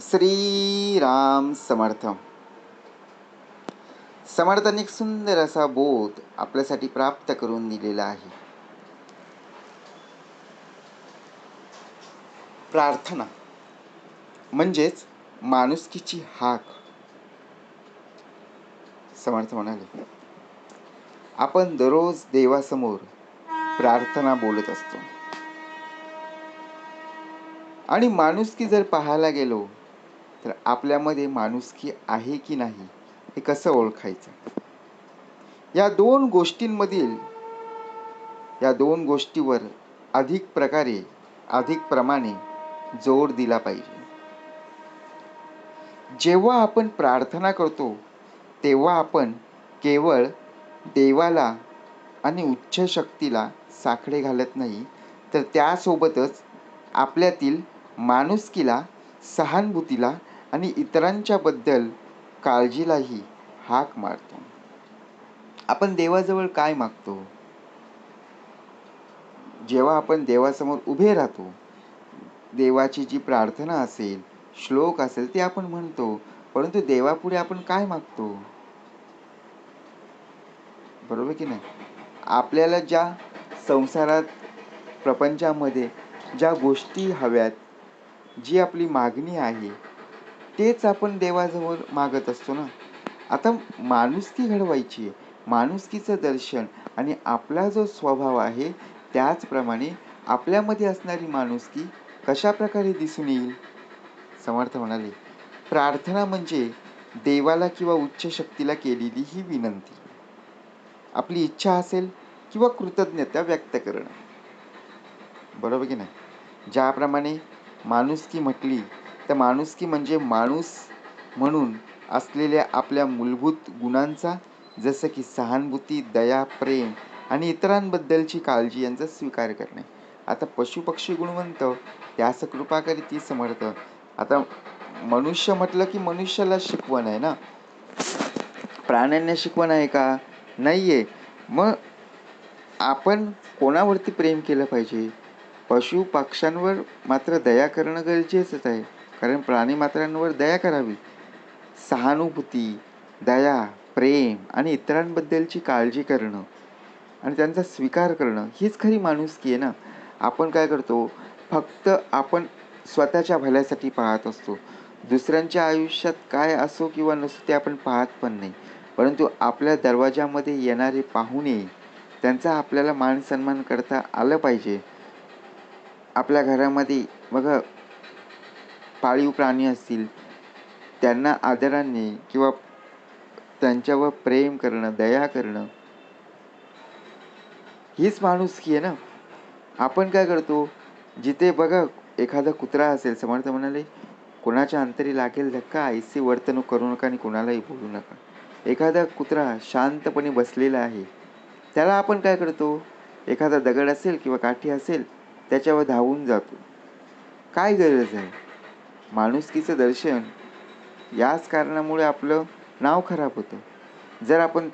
श्रीराम समर्थ समर्थांनी एक सुंदर असा बोध आपल्यासाठी प्राप्त करून दिलेला आहे. प्रार्थना म्हणजेच माणुसकीची हाक. समर्थ म्हणाले आपण दररोज देवासमोर प्रार्थना बोलत असतो. आणि माणुसकी जर पाहायला गेलो तर आपल्यामध्ये माणुसकी आहे की नाही हे कसं ओळखायचं? या दोन गोष्टींमधील या दोन गोष्टीवर अधिक प्रकारे अधिक प्रमाणे जोर दिला पाहिजे. जेव्हा आपण प्रार्थना करतो तेव्हा आपण केवळ देवाला आणि उच्च शक्तीला साखळे घालत नाही तर त्यासोबतच आपल्यातील माणुसकीला सहानुभूतीला आणि इतरांच्याबद्दल काळजीलाही हाक मारतो. आपण देवाजवळ काय मागतो? जेव्हा आपण देवासमोर उभे राहतो देवाची जी प्रार्थना असेल श्लोक असेल ते आपण म्हणतो परंतु देवापुढे आपण काय मागतो? बरोबर की नाही? आपल्याला ज्या संसारात प्रपंचामध्ये ज्या गोष्टी हव्यात जी आपली मागणी आहे तेच आपण देवाजवळ मागत असतो ना? आता माणुसकी घडवायची आहे. माणुसकीचं दर्शन आणि आपला जो स्वभाव आहे त्याचप्रमाणे आपल्यामध्ये असणारी माणुसकी कशा प्रकारे दिसून येईल? समर्थ म्हणाले प्रार्थना म्हणजे देवाला किंवा उच्च शक्तीला केलेली ही विनंती. आपली इच्छा असेल किंवा कृतज्ञता व्यक्त करणं. बरोबर की नाही? ज्याप्रमाणे माणुसकी म्हटली तर माणुसकी म्हणजे माणूस म्हणून असलेल्या आपल्या मूलभूत गुणांचा जसं की सहानुभूती दया प्रेम आणि इतरांबद्दलची काळजी यांचा स्वीकार करणे. आता पशुपक्षी गुणवंत त्यास कृपा ती समर्थ. आता मनुष्य म्हटलं की मनुष्याला शिकवण आहे ना? प्राण्यांना शिकवण आहे का? नाही आहे मग आपण कोणावरती प्रेम केलं पाहिजे? पशु पक्ष्यांवर मात्र दया करणं गरजेचंच आहे. कारण प्राणी मात्रांवर दया करावी. सहानुभूती दया प्रेम आणि इतरांबद्दलची काळजी करणं आणि त्यांचा स्वीकार करणं हीच खरी माणुसकी आहे ना? आपण काय करतो? फक्त आपण स्वतःच्या भल्यासाठी पाहत असतो. दुसऱ्यांच्या आयुष्यात काय असो किंवा नसो ते आपण पाहत पण नाही. परंतु आपल्या दरवाजामध्ये येणारे पाहुणे त्यांचा आपल्याला मान सन्मान करता आलं पाहिजे. आपल्या घरामध्ये बघा पाळीव प्राणी असतील त्यांना आदराने किंवा त्यांच्यावर प्रेम करणं दया करणं हीच माणुसकी आहे ना? आपण काय करतो? जिथे बघा एखादा कुत्रा असेल समर्थ म्हणाले कोणाच्या अंतरी लागेल धक्का? ऐसे वर्तणूक करू नका आणि कोणालाही बोलू नका. एखादा कुत्रा शांतपणे बसलेला आहे त्याला आपण काय करतो? एखादा दगड असेल किंवा काठी असेल त्याच्यावर धावून जातो. काय गरज आहे? माणुसकीचं दर्शन याच कारणामुळे आपलं नाव खराब होतं. जर आपण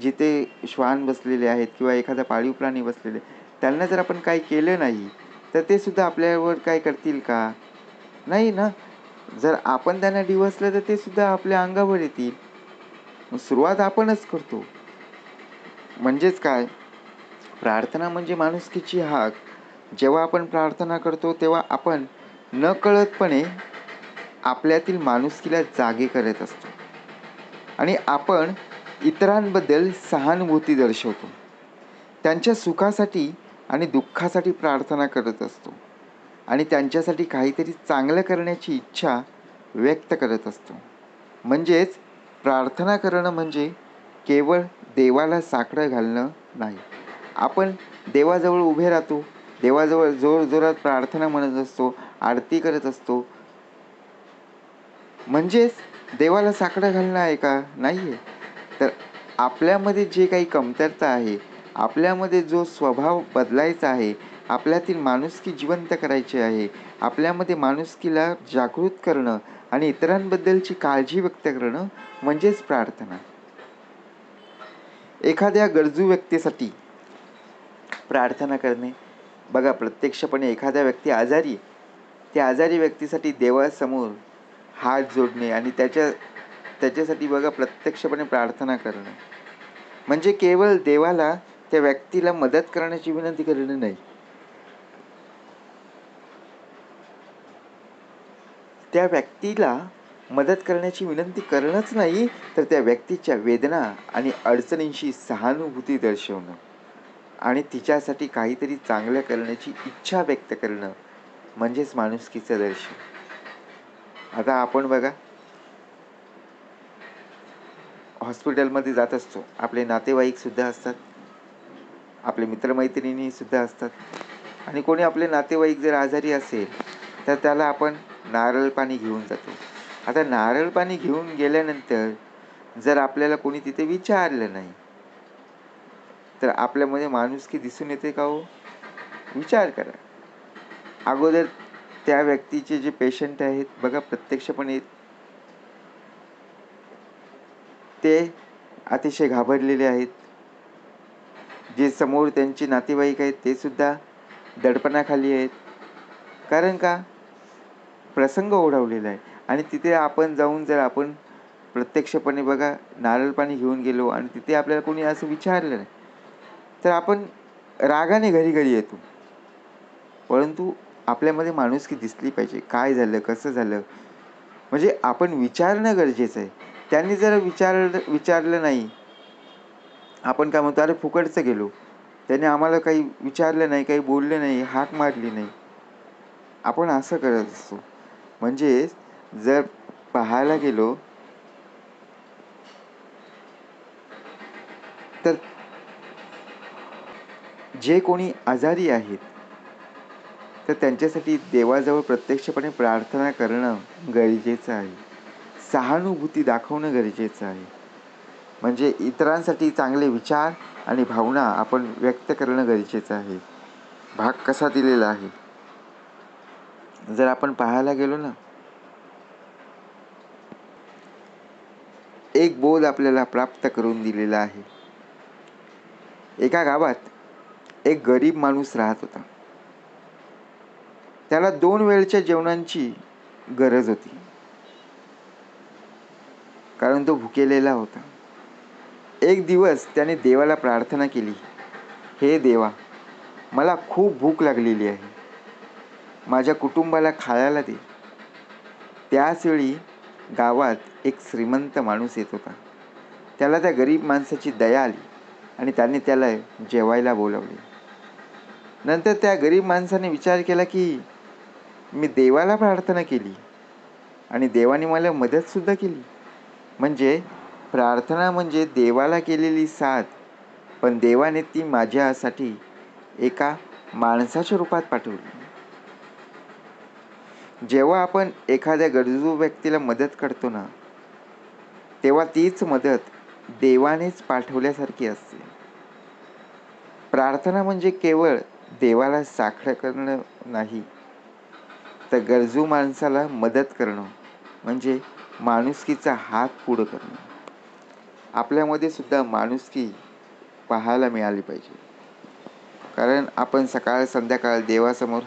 जिथे श्वान बसलेले आहेत किंवा एखादा पाळीव प्राणी बसलेले त्यांना जर आपण काही केलं नाही तर ते सुद्धा आपल्यावर काय करतील का? नाही ना? जर आपण त्यांना डिवसलं तर ते सुद्धा आपल्या अंगावर येतील. सुरुवात आपणच करतो. म्हणजेच काय? प्रार्थना म्हणजे माणुसकीची हाक. जेव्हा आपण प्रार्थना करतो तेव्हा आपण नकळतपणे आपल्यातील माणुसकीला जागे करत असतो. आणि आपण इतरांबद्दल सहानुभूती दर्शवतो. त्यांच्या सुखासाठी आणि दुःखासाठी प्रार्थना करत असतो. आणि त्यांच्यासाठी काहीतरी चांगलं करण्याची इच्छा व्यक्त करत असतो. म्हणजेच प्रार्थना करणं म्हणजे केवळ देवाला साकडं घालणं नाही. आपण देवाजवळ उभे राहतो. देवाजवळ जोर जोरात प्रार्थना म्हणत असतो. आरती करत असतो. म्हणजेच देवाला साकडं घालणं आहे का? नाही आहे तर आपल्यामध्ये जे काही कमतरता आहे आपल्यामध्ये जो स्वभाव बदलायचा आहे आपल्यातील माणुसकी जिवंत करायची आहे आपल्यामध्ये माणुसकीला जागृत करणं आणि इतरांबद्दलची काळजी व्यक्त करणं म्हणजेच प्रार्थना. एखाद्या गरजू व्यक्तीसाठी प्रार्थना करणे. बघा प्रत्यक्षपणे एखाद्या व्यक्ती आजारी त्या आजारी व्यक्तीसाठी देवासमोर हात जोडणे आणि त्याच्या त्याच्यासाठी बघा प्रत्यक्षपणे प्रार्थना करणं. म्हणजे केवळ देवाला त्या व्यक्तीला मदत करण्याची विनंती करणं नाही. त्या व्यक्तीला मदत करण्याची विनंती करणंच नाही तर त्या व्यक्तीच्या वेदना आणि अडचणींशी सहानुभूती दर्शवणं आणि तिच्यासाठी काहीतरी चांगलं करण्याची इच्छा व्यक्त करणं म्हणजेच माणुसकीचं दर्शन. आता आपण बघा हॉस्पिटलमध्ये जात असतो. आपले नातेवाईकसुद्धा असतात. आपले मित्रमैत्रिणीसुद्धा असतात. आणि कोणी आपले नातेवाईक जर आजारी असेल तर त्याला आपण नारळ पाणी घेऊन जातो. आता नारळ पाणी घेऊन गेल्यानंतर जर आपल्याला कोणी तिथे विचारलं नाही तर आपल्यामध्ये माणुसकी दिसून येते का हो? विचार करा. अगोदर त्या व्यक्तीचे जे पेशंट आहेत बघा प्रत्यक्षपणे ते अतिशय घाबरलेले आहेत. जे समोर त्यांचे नातेवाईक आहेत ते सुद्धा दडपणाखाली आहेत. कारण का? प्रसंग ओढवलेला आहे. आणि तिथे आपण जाऊन जर आपण प्रत्यक्षपणे बघा नारळ पाणी घेऊन गेलो आणि तिथे आपल्याला कोणी असं विचारलं नाही तर आपण रागाने घरी घरी येतो. परंतु आपल्यामध्ये माणुसकी दिसली पाहिजे काय झालं कसं झालं? म्हणजे आपण विचारणं गरजेचं आहे. त्यांनी जर विचारलं विचारलं नाही आपण काय म्हणतो अरे फुकटचं गेलो. त्याने आम्हाला काही विचारलं नाही काही बोललं नाही हाक मारली नाही. आपण असं करत असतो. म्हणजे जर पाहायला गेलो तर जे कोणी आजारी आहेत तर त्यांच्यासाठी देवाजवळ प्रत्यक्षपणे प्रार्थना करणं गरजेचं आहे. सहानुभूती दाखवणं गरजेचं आहे. म्हणजे इतरांसाठी चांगले विचार आणि भावना आपण व्यक्त करणं गरजेचं आहे. भाग कसा दिलेला आहे? जर आपण पाहायला गेलो ना. एक बोध आपल्याला प्राप्त करून दिलेला आहे. एका गावात एक गरीब माणूस राहत होता. त्याला दोन वेळच्या जेवणांची गरज होती. कारण तो भुकेलेला होता. एक दिवस त्याने देवाला प्रार्थना केली हे देवा मला खूप भूक लागलेली आहे. माझ्या कुटुंबाला खायला दे. त्याचवेळी गावात एक श्रीमंत माणूस येत होता. त्याला त्या गरीब माणसाची दया आली आणि त्याने त्याला जेवायला बोलावले. नंतर त्या गरीब माणसाने विचार केला की मी देवाला प्रार्थना केली. आणि देवाने मला मदतसुद्धा केली. म्हणजे प्रार्थना म्हणजे देवाला केलेली साथ पण देवाने ती माझ्यासाठी एका माणसाच्या रूपात पाठवली. जेव्हा आपण एखाद्या गरजू व्यक्तीला मदत करतो ना तेव्हा तीच मदत देवानेच पाठवल्यासारखी असते. प्रार्थना म्हणजे केवळ देवाला साखर करणं नाही तर गरजू माणसाला मदत करणं म्हणजे माणुसकीचा हात पुढं करणं. आपल्यामध्ये सुद्धा माणुसकी पाहायला मिळाली पाहिजे. कारण आपण सकाळ संध्याकाळ देवासमोर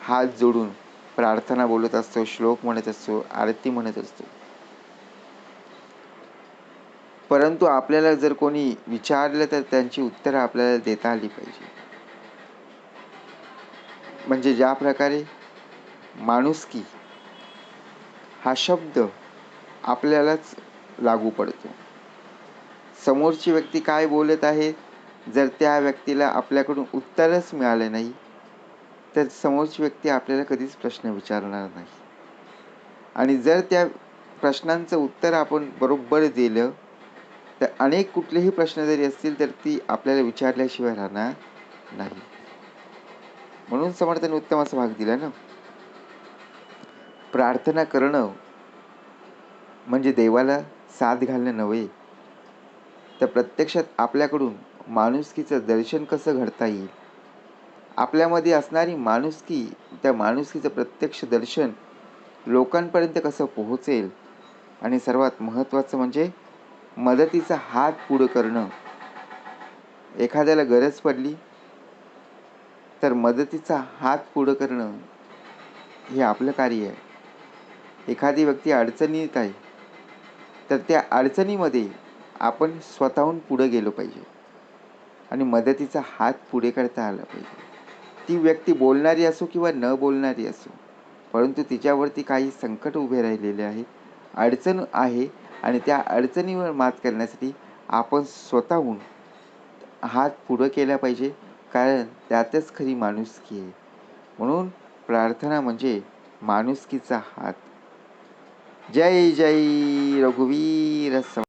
हात जोडून प्रार्थना बोलत असतो श्लोक म्हणत असतो आरती म्हणत असतो. परंतु आपल्याला जर कोणी विचारलं तर त्यांची उत्तरं आपल्याला देता आली पाहिजे. म्हणजे ज्या प्रकारे माणुसकी हा शब्द आपल्यालाच लागू पडतो. समोरची व्यक्ती काय बोलत आहे? जर त्या व्यक्तीला आपल्याकडून उत्तरच मिळाले नाही तर समोरची व्यक्ती आपल्याला कधीच प्रश्न विचारणार नाही. आणि जर त्या प्रश्नांचं उत्तर आपण बरोबर दिलं तर अनेक कुठलेही प्रश्न जरी असतील तर ती आपल्याला विचारल्याशिवाय राहणार नाही. म्हणून समर्थाने उत्तम असा भाग दिला ना? प्रार्थना करणं म्हणजे देवाला साथ घालणं नव्हे. तर प्रत्यक्षात आपल्याकडून माणुसकीचं दर्शन कसं घडता येईल? आपल्यामध्ये असणारी माणुसकी त्या माणुसकीचं प्रत्यक्ष दर्शन लोकांपर्यंत कसं पोहोचेल? आणि सर्वात महत्त्वाचं म्हणजे मदतीचा हात पुढं करणं. एखाद्याला गरज पडली तर मदतीचा हात पुढं करणं हे आपलं कार्य आहे. एखादी व्यक्ती अडचणीत आहे तर त्या अडचणीमध्ये आपण स्वतःहून पुढं गेलो पाहिजे. आणि मदतीचा हात पुढे करता आला पाहिजे. ती व्यक्ती बोलणारी असो किंवा न बोलणारी असो परंतु तिच्यावरती काही संकट उभे राहिलेले आहेत अडचण आहे आणि त्या अडचणीवर मात करण्यासाठी आपण स्वतःहून हात पुढं केला पाहिजे कारण त्यातच खरी माणुसकी आहे. म्हणून प्रार्थना म्हणजे माणुसकीचा हात. जय जय रघुवीर सम